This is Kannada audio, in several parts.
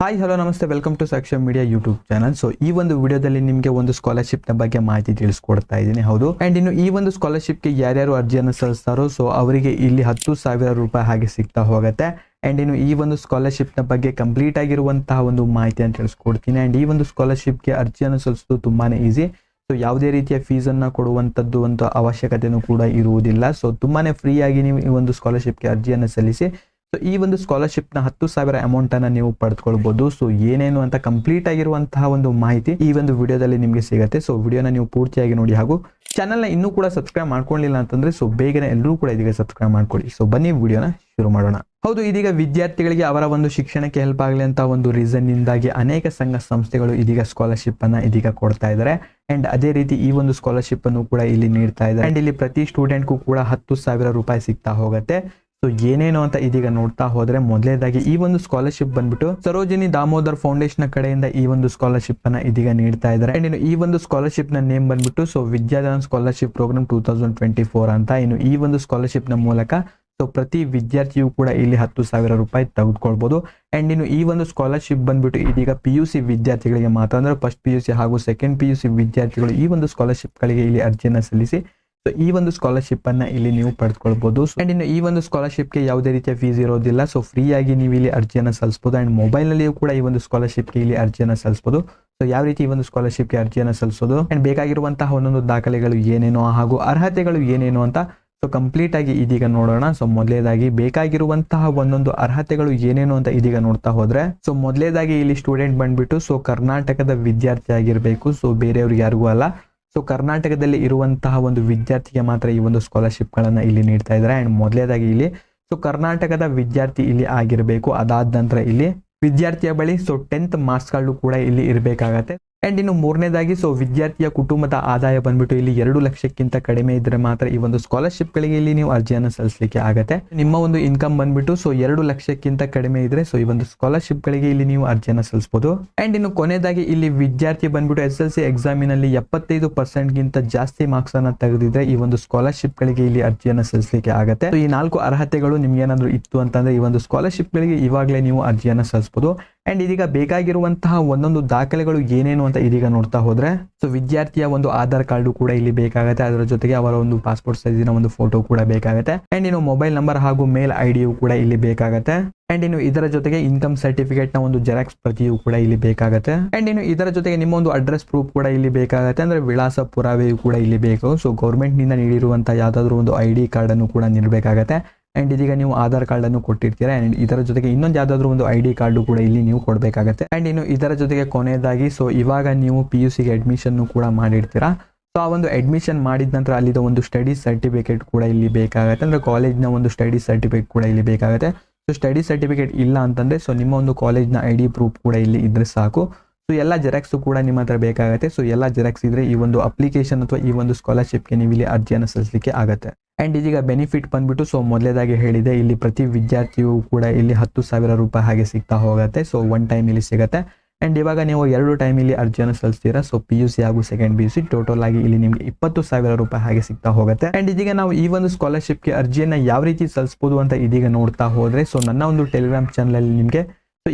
ಹಾಯ್ ಹಲೋ ನಮಸ್ತೆ. Welcome to Sakshya media YouTube channel so ಈ ಒಂದು ವಿಡಿಯೋದಲ್ಲಿ ನಿಮಗೆ ಒಂದು ಸ್ಕಾಲರ್ಶಿಪ್ನ ಬಗ್ಗೆ ಮಾಹಿತಿ ತಿಳಿಸ್ಕೊಡ್ತಾ ಇದ್ದೀನಿ. ಹೌದು. ಅಂಡ್ ಇನ್ನು ಈ ಒಂದು ಸ್ಕಾಲರ್ಶಿಪ್ಗೆ ಯಾರ್ಯಾರು ಅರ್ಜಿಯನ್ನು ಸಲ್ಲಿಸ್ತಾರೋ ಸೊ ಅವರಿಗೆ ಇಲ್ಲಿ ಹತ್ತು ಸಾವಿರ ರೂಪಾಯಿ ಹಾಗೆ ಸಿಗ್ತಾ ಹೋಗುತ್ತೆ. ಅಂಡ್ ಇನ್ನು ಈ ಒಂದು ಸ್ಕಾಲರ್ಶಿಪ್ನ ಬಗ್ಗೆ ಕಂಪ್ಲೀಟ್ ಆಗಿರುವಂತಹ ಒಂದು ಮಾಹಿತಿಯನ್ನು ತಿಳಿಸ್ಕೊಡ್ತೀನಿ. ಅಂಡ್ ಈ ಒಂದು ಸ್ಕಾಲರ್ಶಿಪ್ಗೆ ಅರ್ಜಿಯನ್ನು ಸಲ್ಲಿಸೋದು ತುಂಬಾನೇ ಈಸಿ ಸೊ ಯಾವುದೇ ರೀತಿಯ ಫೀಸನ್ನು ಕೊಡುವಂಥದ್ದು ಒಂದು ಅವಶ್ಯಕತೆಯೂ ಕೂಡ ಇರುವುದಿಲ್ಲ. ಸೊ ತುಂಬಾನೇ ಫ್ರೀಯಾಗಿ ನೀವು ಈ ಒಂದು ಸ್ಕಾಲರ್ಶಿಪ್ಗೆ ಅರ್ಜಿಯನ್ನು ಸಲ್ಲಿಸಿ ಸೊ ಈ ಒಂದು ಸ್ಕಾಲರ್ಶಿಪ್ನ ಹತ್ತು ಸಾವಿರ ಅಮೌಂಟ್ ಅನ್ನ ನೀವು ಪಡೆದುಕೊಳ್ಬಹುದು ಸೊ ಏನೇನು ಅಂತ ಕಂಪ್ಲೀಟ್ ಆಗಿರುವಂತಹ ಒಂದು ಮಾಹಿತಿ ಈ ಒಂದು ವಿಡಿಯೋದಲ್ಲಿ ನಿಮಗೆ ಸಿಗುತ್ತೆ. ಸೊ ವಿಡಿಯೋನ ನೀವು ಪೂರ್ತಿಯಾಗಿ ನೋಡಿ ಹಾಗೂ ಚಾನಲ್ನ ಇನ್ನೂ ಕೂಡ ಸಬ್ಸ್ಕ್ರೈಬ್ ಮಾಡ್ಕೊಳ್ಳಿಲ್ಲ ಅಂತಂದ್ರೆ ಸೊ ಬೇಗನೆ ಎಲ್ಲರೂ ಕೂಡ ಇದೀಗ ಸಬ್ಸ್ಕ್ರೈಬ್ ಮಾಡ್ಕೊಳ್ಳಿ. ಸೊ ಬನ್ನಿ ವಿಡಿಯೋನ ಶುರು ಮಾಡೋಣ. ಹೌದು, ಇದೀಗ ವಿದ್ಯಾರ್ಥಿಗಳಿಗೆ ಅವರ ಒಂದು ಶಿಕ್ಷಣಕ್ಕೆ ಹೆಲ್ಪ್ ಆಗಲಿ ಅಂತ ಒಂದು ರೀಸನ್ ಇಂದಾಗಿ ಅನೇಕ ಸಂಘ ಸಂಸ್ಥೆಗಳು ಇದೀಗ ಸ್ಕಾಲರ್ಶಿಪ್ ಅನ್ನ ಇದೀಗ ಕೊಡ್ತಾ ಇದ್ದಾರೆ ಅಂಡ್ ಅದೇ ರೀತಿ ಈ ಒಂದು ಸ್ಕಾಲರ್ಶಿಪ್ ಅನ್ನು ಕೂಡ ಇಲ್ಲಿ ನೀಡ್ತಾ ಇದ್ದಾರೆ ಅಂಡ್ ಇಲ್ಲಿ ಪ್ರತಿ ಸ್ಟೂಡೆಂಟ್ಗೂ ಕೂಡ ಹತ್ತು ಸಾವಿರ ರೂಪಾಯಿ ಸಿಗ್ತಾ ಹೋಗುತ್ತೆ. ಸೊ ಏನೇನು ಅಂತ ಇದೀಗ ನೋಡ್ತಾ ಹೋದ್ರೆ ಮೊದಲೇದಾಗಿ ಈ ಒಂದು ಸ್ಕಾಲರ್ಶಿಪ್ ಬಂದ್ಬಿಟ್ಟು ಸರೋಜಿನಿ ದಾಮೋದರ್ ಫೌಂಡೇಶನ್ ಕಡೆಯಿಂದ ಈ ಒಂದು ಸ್ಕಾಲರ್ಶಿಪ್ ಅನ್ನ ಇದೀಗ ನೀಡ್ತಾ ಇದ್ದಾರೆ. ಅಂಡ್ ಇನ್ನು ಈ ಒಂದು ಸ್ಕಾಲರ್ಶಿಪ್ನ ನೇಮ್ ಬಂದ್ಬಿಟ್ಟು so Vidyadana scholarship program two thousand twenty four ಅಂತ ಇನ್ನು ಈ ಒಂದು ಸ್ಕಾಲರ್ಶಿಪ್ನ ಮೂಲಕ ಸೊ ಪ್ರತಿ ವಿದ್ಯಾರ್ಥಿಯು ಕೂಡ ಇಲ್ಲಿ ಹತ್ತು ಸಾವಿರ ರೂಪಾಯಿ ತೆಗೆದುಕೊಳ್ಬಹುದು ಅಂಡ್ ಇನ್ನು ಈ ಒಂದು ಸ್ಕಾಲರ್ಶಿಪ್ ಬಂದ್ಬಿಟ್ಟು ಇದೀಗ ಪಿ ಯು ಸಿ ವಿದ್ಯಾರ್ಥಿಗಳಿಗೆ ಮಾತ್ರ ಅಂದ್ರೆ ಫಸ್ಟ್ ಪಿ ಯು ಸಿ ಹಾಗೂ ಸೆಕೆಂಡ್ ಪಿ ಯು ಸಿ ವಿದ್ಯಾರ್ಥಿಗಳು ಈ ಒಂದು ಸ್ಕಾಲರ್ಶಿಪ್ ಗಳಿಗೆ ಇಲ್ಲಿ ಅರ್ಜಿಯನ್ನು ಸಲ್ಲಿಸಿ ಸೊ ಈ ಒಂದು ಸ್ಕಾಲರ್ಶಿಪ್ ಅನ್ನ ಇಲ್ಲಿ ನೀವು ಪಡೆದುಕೊಳ್ಬಹುದು ಅಂಡ್ ಇನ್ನು ಈ ಒಂದು ಸ್ಕಾಲರ್ಶಿಪ್ಗೆ ಯಾವುದೇ ರೀತಿಯ ಫೀಸ್ ಇರೋದಿಲ್ಲ. ಸೊ ಫ್ರೀ ಆಗಿ ನೀವು ಇಲ್ಲಿ ಅರ್ಜಿಯನ್ನು ಸಲ್ಲಿಸಬಹುದು ಅಂಡ್ ಮೊಬೈಲ್ ನಲ್ಲಿಯೂ ಕೂಡ ಈ ಒಂದು ಸ್ಕಾಲರ್ಶಿಪ್ ಇಲ್ಲಿ ಅರ್ಜಿಯನ್ನು ಸಲ್ಲಿಸಬಹುದು ಸೊ ಯಾವ ರೀತಿ ಈ ಒಂದು ಸ್ಕಾಲರ್ಶಿಪ್ಗೆ ಅರ್ಜಿಯನ್ನ ಸಲ್ಲಿಸೋದು? ಅಂಡ್ ಬೇಕಾಗಿರುವಂತಹ ಒಂದೊಂದು ದಾಖಲೆಗಳು ಏನೇನೋ ಹಾಗೂ ಅರ್ಹತೆಗಳು ಏನೇನು ಅಂತ ಸೊ ಕಂಪ್ಲೀಟ್ ಆಗಿ ಇದೀಗ ನೋಡೋಣ. ಸೊ ಮೊದಲೇದಾಗಿ ಬೇಕಾಗಿರುವಂತಹ ಒಂದೊಂದು ಅರ್ಹತೆಗಳು ಏನೇನು ಅಂತ ಇದೀಗ ನೋಡ್ತಾ ಹೋದ್ರೆ. ಸೊ ಮೊದಲೇದಾಗಿ ಇಲ್ಲಿ ಸ್ಟೂಡೆಂಟ್ ಬಂದ್ಬಿಟ್ಟು ಸೊ ಕರ್ನಾಟಕದ ವಿದ್ಯಾರ್ಥಿ ಆಗಿರಬೇಕು. ಸೊ ಬೇರೆಯವ್ರಿಗೆ ಯಾರಿಗೂ ಅಲ್ಲ. ಸೊ ಕರ್ನಾಟಕದಲ್ಲಿ ಇರುವಂತಹ ಒಂದು ವಿದ್ಯಾರ್ಥಿಗೆ ಮಾತ್ರ ಈ ಒಂದು ಸ್ಕಾಲರ್ಶಿಪ್ ಗಳನ್ನ ಇಲ್ಲಿ ನೀಡ್ತಾ ಇದ್ದಾರೆ. ಅಂಡ್ ಮೊದಲೇದಾಗಿ ಇಲ್ಲಿ ಸೊ ಕರ್ನಾಟಕದ ವಿದ್ಯಾರ್ಥಿ ಇಲ್ಲಿ ಆಗಿರಬೇಕು. ಅದಾದ ನಂತರ ಇಲ್ಲಿ ವಿದ್ಯಾರ್ಥಿಯ ಬಳಿ ಸೊ ಟೆಂತ್ ಮಾರ್ಕ್ಸ್ಗಳು ಕೂಡ ಇಲ್ಲಿ ಇರಬೇಕಾಗತ್ತೆ. ಅಂಡ್ ಇನ್ನು ಮೂರನೇದಾಗಿ ಸೊ ವಿದ್ಯಾರ್ಥಿಯ ಕುಟುಂಬದ ಆದಾಯ ಬಂದ್ಬಿಟ್ಟು ಇಲ್ಲಿ ಎರಡು ಲಕ್ಷಕ್ಕಿಂತ ಕಡಿಮೆ ಇದ್ದರೆ ಮಾತ್ರ ಈ ಒಂದು ಸ್ಕಾಲರ್ಶಿಪ್ಗಳಿಗೆ ಇಲ್ಲಿ ನೀವು ಅರ್ಜಿಯನ್ನು ಸಲ್ಲಿಸಲಿಕ್ಕೆ ಆಗುತ್ತೆ. ನಿಮ್ಮ ಒಂದು ಇನ್ಕಮ್ ಬಂದ್ಬಿಟ್ಟು ಸೊ ಎರಡು ಲಕ್ಷಕ್ಕಿಂತ ಕಡಿಮೆ ಇದ್ರೆ ಸೊ ಈ ಒಂದು ಸ್ಕಾಲರ್ಶಿಪ್ ಗಳಿಗೆ ಇಲ್ಲಿ ನೀವು ಅರ್ಜಿಯನ್ನು ಸಲ್ಲಿಸಬಹುದು ಅಂಡ್ ಇನ್ನು ಕೊನೆಯದಾಗಿ, ಇಲ್ಲಿ ವಿದ್ಯಾರ್ಥಿ ಬಂದ್ಬಿಟ್ಟು ಎಸ್ ಎಲ್ ಸಿ ಎಕ್ಸಾಮಿನಲ್ಲಿ ಎಪ್ಪತ್ತೈದು ಪರ್ಸೆಂಟ್ ಗಿಂತ ಜಾಸ್ತಿ ಮಾರ್ಕ್ಸ್ ಅನ್ನು ತೆಗೆದಿದ್ರೆ ಈ ಒಂದು ಸ್ಕಾಲರ್ಶಿಪ್ ಗಳಿಗೆ ಇಲ್ಲಿ ಅರ್ಜಿಯನ್ನು ಸಲ್ಲಿಸಲಿಕ್ಕೆ ಆಗುತ್ತೆ. ಈ ನಾಲ್ಕು ಅರ್ಹತೆಗಳು ನಿಮ್ಗೆ ಏನಾದ್ರು ಇತ್ತು ಅಂತಂದ್ರೆ, ಈ ಒಂದು ಸ್ಕಾಲರ್ಶಿಪ್ಗಳಿಗೆ ಇವಾಗಲೇ ನೀವು ಅರ್ಜಿಯನ್ನು ಸಲ್ಲಿಸಬಹುದು ಅಂಡ್ ಇದೀಗ ಬೇಕಾಗಿರುವಂತಹ ಒಂದೊಂದು ದಾಖಲೆಗಳು ಏನೇನು ಅಂತ ಇದೀಗ ನೋಡ್ತಾ ಹೋದ್ರೆ ಸೊ ವಿದ್ಯಾರ್ಥಿಯ ಒಂದು ಆಧಾರ್ ಕಾರ್ಡು ಕೂಡ ಇಲ್ಲಿ ಬೇಕಾಗುತ್ತೆ. ಅದರ ಜೊತೆಗೆ ಅವರ ಒಂದು ಪಾಸ್ಪೋರ್ಟ್ ಸೈಜಿನ ಒಂದು ಫೋಟೋ ಕೂಡ ಬೇಕಾಗುತ್ತೆ. ಅಂಡ್ ಇನ್ನು ಮೊಬೈಲ್ ನಂಬರ್ ಹಾಗೂ ಮೇಲ್ ಐಡಿಯು ಕೂಡ ಇಲ್ಲಿ ಬೇಕಾಗುತ್ತೆ. ಅಂಡ್ ಇನ್ನು ಇದರ ಜೊತೆಗೆ ಇನ್ಕಮ್ ಸರ್ಟಿಫಿಕೇಟ್ನ ಒಂದು ಜೆರಾಕ್ಸ್ ಪ್ರತಿಯು ಕೂಡ ಇಲ್ಲಿ ಬೇಕಾಗುತ್ತೆ. ಅಂಡ್ ಇನ್ನು ಇದರ ಜೊತೆಗೆ ನಿಮ್ಮ ಒಂದು ಅಡ್ರೆಸ್ ಪ್ರೂಫ್ ಕೂಡ ಇಲ್ಲಿ ಬೇಕಾಗುತ್ತೆ. ಅಂದ್ರೆ ವಿಳಾಸ ಪುರಾವೆಯು ಕೂಡ ಇಲ್ಲಿ ಬೇಕು. ಸೊ ಗೌರ್ಮೆಂಟ್ನಿಂದ ನೀಡಿರುವಂತಹ ಯಾವ್ದಾದ್ರು ಒಂದು ಐ ಡಿ ಕಾರ್ಡ್ ಅನ್ನು ಕೂಡ ನೀಡಬೇಕಾಗತ್ತೆ. ಅಂಡ್ ಇದೀಗ ನೀವು ಆಧಾರ್ ಕಾರ್ಡ್ ಅನ್ನು ಕೊಟ್ಟಿರ್ತೀರಾ? ಆ್ಯಂಡ್ ಇದರ ಜೊತೆಗೆ ಇನ್ನೊಂದು ಯಾವ್ದಾದ್ರು ಒಂದು ಐ ಡಿ ಕಾರ್ಡು ಕೂಡ ಇಲ್ಲಿ ನೀವು ಕೊಡಬೇಕಾಗತ್ತೆ. ಅಂಡ್ ಇನ್ನು ಇದರ ಜೊತೆಗೆ ಕೊನೆಯದಾಗಿ ಸೊ ಇವಾಗ ನೀವು ಪಿ ಯು ಸಿಗೆ ಅಡ್ಮಿಷನ್ ಕೂಡ ಮಾಡಿರ್ತೀರಾ? ಸೊ ಆ ಒಂದು ಅಡ್ಮಿಷನ್ ಮಾಡಿದ ನಂತರ ಅಲ್ಲಿದ ಒಂದು ಸ್ಟಡಿ ಸರ್ಟಿಫಿಕೇಟ್ ಕೂಡ ಇಲ್ಲಿ ಬೇಕಾಗುತ್ತೆ. ಅಂದ್ರೆ ಕಾಲೇಜ್ನ ಒಂದು ಸ್ಟಡಿ ಸರ್ಟಿಫಿಕೇಟ್ ಕೂಡ ಇಲ್ಲಿ ಬೇಕಾಗುತ್ತೆ. ಸೊ ಸ್ಟಡಿ ಸರ್ಟಿಫಿಕೇಟ್ ಇಲ್ಲ ಅಂತಂದ್ರೆ ಸೊ ನಿಮ್ಮ ಒಂದು ಕಾಲೇಜ್ನ ಐ ಡಿ ಪ್ರೂಫ್ ಕೂಡ ಇಲ್ಲಿ ಇದ್ರೆ ಸಾಕು. ಸೊ ಎಲ್ಲ ಜೆರಾಕ್ಸ್ ಕೂಡ ನಿಮ್ಮ ಹತ್ರ ಬೇಕಾಗುತ್ತೆ. ಸೊ ಎಲ್ಲ ಜೆರಾಕ್ಸ್ ಇದ್ರೆ ಈ ಒಂದು ಅಪ್ಲಿಕೇಶನ್ ಅಥವಾ ಈ ಒಂದು ಸ್ಕಾಲರ್ಶಿಪ್ಗೆ ನೀವು ಇಲ್ಲಿ ಅರ್ಜಿಯನ್ನು ಸಲ್ಲಿಸಲಿಕ್ಕೆ ಆಗುತ್ತೆ. ಅಂಡ್ ಇದೀಗ ಬೆನಿಫಿಟ್ ಬಂದ್ಬಿಟ್ಟು ಸೊ ಮೊದಲೇದಾಗಿ ಹೇಳಿದೆ, ಇಲ್ಲಿ ಪ್ರತಿ ವಿದ್ಯಾರ್ಥಿಯು ಕೂಡ ಇಲ್ಲಿ ಹತ್ತು ಸಾವಿರ ರೂಪಾಯಿ ಹಾಗೆ ಸಿಗ್ತಾ ಹೋಗುತ್ತೆ. ಸೊ ಒನ್ ಟೈಮ್ ಇಲ್ಲಿ ಸಿಗುತ್ತೆ. ಆ್ಯಂಡ್ ಇವಾಗ ನೀವು ಎರಡು ಟೈಮ್ ಇಲ್ಲಿ ಅರ್ಜಿಯನ್ನು ಸಲ್ಲಿಸ್ತೀರಾ? ಸೊ ಪಿ ಯು ಸಿ ಹಾಗೂ second P U C total ಆಗಿ ಇಲ್ಲಿ ನಿಮಗೆ ಇಪ್ಪತ್ತು ಸಾವಿರ ರೂಪಾಯಿ ಹಾಗೆ ಸಿಗ್ತಾ ಹೋಗುತ್ತೆ. ಆ್ಯಂಡ್ ಇದೀಗ ನಾವು ಈ ಒಂದು ಸ್ಕಾಲರ್ಶಿಪ್ಗೆ ಅರ್ಜಿಯನ್ನು ಯಾವ ರೀತಿ ಸಲ್ಲಿಸ್ಬೋದು ಅಂತ ಇದೀಗ ನೋಡ್ತಾ ಹೋದರೆ ಸೊ ನನ್ನ ಒಂದು ಟೆಲಿಗ್ರಾಮ್ ಚಾನಲಲ್ಲಿ ನಿಮಗೆ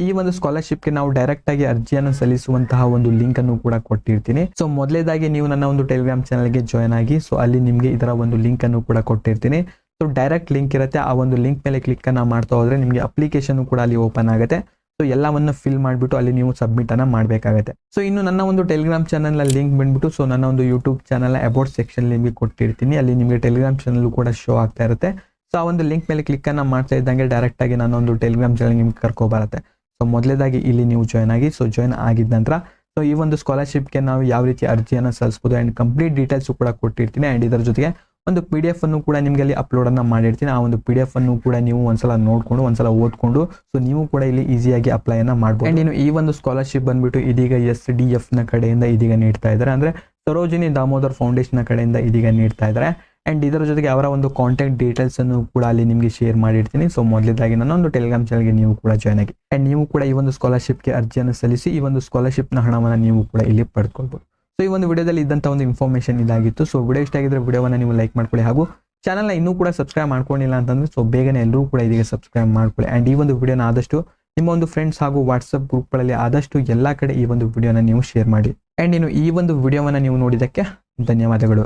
ಈ ಒಂದು ಸ್ಕಾಲರ್ಶಿಪ್ಗೆ ನಾವು ಡೈರೆಕ್ಟ್ ಆಗಿ ಅರ್ಜಿಯನ್ನು ಸಲ್ಲಿಸುವಂತಹ ಒಂದು ಲಿಂಕ್ ಅನ್ನು ಕೂಡ ಕೊಟ್ಟಿರ್ತೀನಿ. ಸೊ ಮೊದಲೇದಾಗಿ ನೀವು ನನ್ನ ಒಂದು ಟೆಲಿಗ್ರಾಮ್ ಚಾನಲ್ಗೆ ಜಾಯ್ನ್ ಆಗಿ ಸೊ ಅಲ್ಲಿ ನಿಮಗೆ ಇದರ ಒಂದು ಲಿಂಕ್ ಅನ್ನು ಕೂಡ ಕೊಟ್ಟಿರ್ತೀನಿ. ಸೊ ಡೈರೆಕ್ಟ್ ಲಿಂಕ್ ಇರುತ್ತೆ. ಆ ಒಂದು ಲಿಂಕ್ ಮೇಲೆ ಕ್ಲಿಕ್ ಅನ್ನ ಮಾಡ್ತಾ ಹೋದ್ರೆ ನಿಮಗೆ ಅಪ್ಲಿಕೇಶನ್ ಕೂಡ ಅಲ್ಲಿ ಓಪನ್ ಆಗುತ್ತೆ. ಸೊ ಎಲ್ಲವನ್ನು ಫಿಲ್ ಮಾಡಿಬಿಟ್ಟು ಅಲ್ಲಿ ನೀವು ಸಬ್ಮಿಟ್ ಅನ್ನ ಮಾಡಬೇಕಾಗುತ್ತೆ. ಸೊ ಇನ್ನು ನನ್ನ ಒಂದು ಟೆಲಿಗ್ರಾಮ್ ಚಾನಲ್ ಲಿಂಕ್ ಬಂದ್ಬಿಟ್ಟು ಸೊ ನನ್ನ ಒಂದು ಯೂಟ್ಯೂಬ್ ಚಾನಲ್ ಅಬೌಟ್ ಸೆಕ್ಷನ್ ನಿಮಗೆ ಕೊಟ್ಟಿರ್ತೀನಿ. ಅಲ್ಲಿ ನಿಮಗೆ ಟೆಲಿಗ್ರಾಮ್ ಚಾನಲ್ ಕೂಡ ಶೋ ಆಗ್ತಾ ಇರುತ್ತೆ. ಸೊ ಆ ಒಂದು ಲಿಂಕ್ ಮೇಲೆ ಕ್ಲಿಕ್ ಅನ್ನ ಮಾಡ್ತಾ ಇದ್ದಂಗೆ ಡೈರೆಕ್ಟ್ ಆಗಿ ನನ್ನ ಒಂದು ಟೆಲಿಗ್ರಾಮ್ ಚಾನಲ್ ನಿಮ್ಗೆ ಕರ್ಕೊ ಬರುತ್ತೆ. ಸೊ ಮೊದಲೇದಾಗಿ ಇಲ್ಲಿ ನೀವು ಜಾಯ್ನ್ ಆಗಿ ಸೊ ಜಾಯ್ನ್ ಆಗಿದ ನಂತರ ಸೊ ಈ ಒಂದು ಸ್ಕಾಲರ್ಶಿಪ್ಗೆ ನಾವು ಯಾವ ರೀತಿ ಅರ್ಜಿಯನ್ನು ಸಲ್ಲಿಸಬಹುದು ಆ್ಯಂಡ್ ಕಂಪ್ಲೀಟ್ ಡೀಟೇಲ್ಸ್ ಕೂಡ ಕೊಟ್ಟಿರ್ತೀನಿ. ಆ್ಯಂಡ್ ಇದರ ಜೊತೆಗೆ ಒಂದು ಪಿ ಡಿ ಎಫ್ ಅನ್ನು ಕೂಡ ನಿಮಗೆ ಅಲ್ಲಿ ಅಪ್ಲೋಡ್ ಅನ್ನ ಮಾಡಿರ್ತೀನಿ. ಆ ಒಂದು ಪಿ ಡಿ ಎಫ್ ಅನ್ನು ಕೂಡ ನೀವು ಒಂದ್ಸಲ ನೋಡ್ಕೊಂಡು, ಒಂದ್ಸಲ ಓದ್ಕೊಂಡು ಸೊ ನೀವು ಕೂಡ ಇಲ್ಲಿ ಈಸಿಯಾಗಿ ಅಪ್ಲೈ ಅನ್ನ ಮಾಡ್ಬೋದು. ಆ್ಯಂಡ್ ಇನ್ನು ಈ ಒಂದು ಸ್ಕಾಲರ್ಶಿಪ್ ಬಂದ್ಬಿಟ್ಟು ಇದೀಗ ಎಸ್ ಡಿ ಎಫ್ನ ಕಡೆಯಿಂದ ಇದೀಗ ನೀಡ್ತಾ ಇದ್ದಾರೆ. ಅಂದ್ರೆ ಸರೋಜಿನಿ ದಾಮೋದರ್ ಫೌಂಡೇಶನ್ ಕಡೆಯಿಂದ ಇದೀಗ ನೀಡ್ತಾ ಇದ್ದಾರೆ. ಅಂಡ್ ಇದರ ಜೊತೆಗೆ ಅವರ ಒಂದು ಕಾಂಟ್ಯಾಕ್ಟ್ ಡೀಟೇಲ್ಸ್ ಅನ್ನು ಕೂಡ ಅಲ್ಲಿ ನಿಮಗೆ ಶೇರ್ ಮಾಡಿರ್ತೀನಿ. ಸೊ ಮೊದಲೇದಾಗಿ ನನ್ನೊಂದು ಟೆಲಿಗ್ರಾಮ್ ಚಾನಲ್ಗೆ ನೀವು ಕೂಡ ಜಾಯ್ನ್ ಆಗಿ. ಆ್ಯಂಡ್ ನೀವು ಕೂಡ ಈ ಒಂದು ಸ್ಕಾಲರ್ಶಿಪ್ಗೆ ಅರ್ಜಿಯನ್ನು ಸಲ್ಲಿಸಿ ಈ ಒಂದು ಸ್ಕಾಲರ್ಶಿಪ್ನ ಹಣವನ್ನು ನೀವು ಕೂಡ ಇಲ್ಲಿ ಪಡ್ಕೊಳ್ಬೋದು. ಸೊ ಈ ಒಂದು ವಿಡಿಯೋದಲ್ಲಿ ಇದ್ದಂಥ ಒಂದು ಇನ್ಫಾರ್ಮೇಷನ್ ಇದಾಗಿತ್ತು. ಸೊ ವಿಡಿಯೋ ಇಷ್ಟ ಆಗಿದ್ರೆ ವಿಡಿಯೋವನ್ನು ನೀವು ಲೈಕ್ ಮಾಡ್ಕೊಳ್ಳಿ. ಹಾಗೂ ಚಾನಲ್ನ ಇನ್ನೂ ಕೂಡ ಸಬ್ಸ್ಕ್ರೈಬ್ ಮಾಡ್ಕೊಂಡಿಲ್ಲ ಅಂತಂದರೆ ಸೊ ಬೇಗನೆ ಎಲ್ಲರೂ ಕೂಡ ಇದೀಗ ಸಬ್ಸ್ಕ್ರೈಬ್ ಮಾಡ್ಕೊಳ್ಳಿ. ಆ್ಯಂಡ್ ಈ ಒಂದು ವಿಡಿಯೋನ ಆದಷ್ಟು ನಿಮ್ಮ ಒಂದು ಫ್ರೆಂಡ್ಸ್ ಹಾಗೂ ವಾಟ್ಸಪ್ ಗ್ರೂಪ್ಗಳಲ್ಲಿ ಆದಷ್ಟು ಎಲ್ಲ ಕಡೆ ಈ ಒಂದು ವಿಡಿಯೋನ ನೀವು ಶೇರ್ ಮಾಡಿ. ಆ್ಯಂಡ್ ಇನ್ನು ಈ ಒಂದು ವಿಡಿಯೋವನ್ನು ನೀವು ನೋಡಿದ್ದಕ್ಕೆ ಧನ್ಯವಾದಗಳು.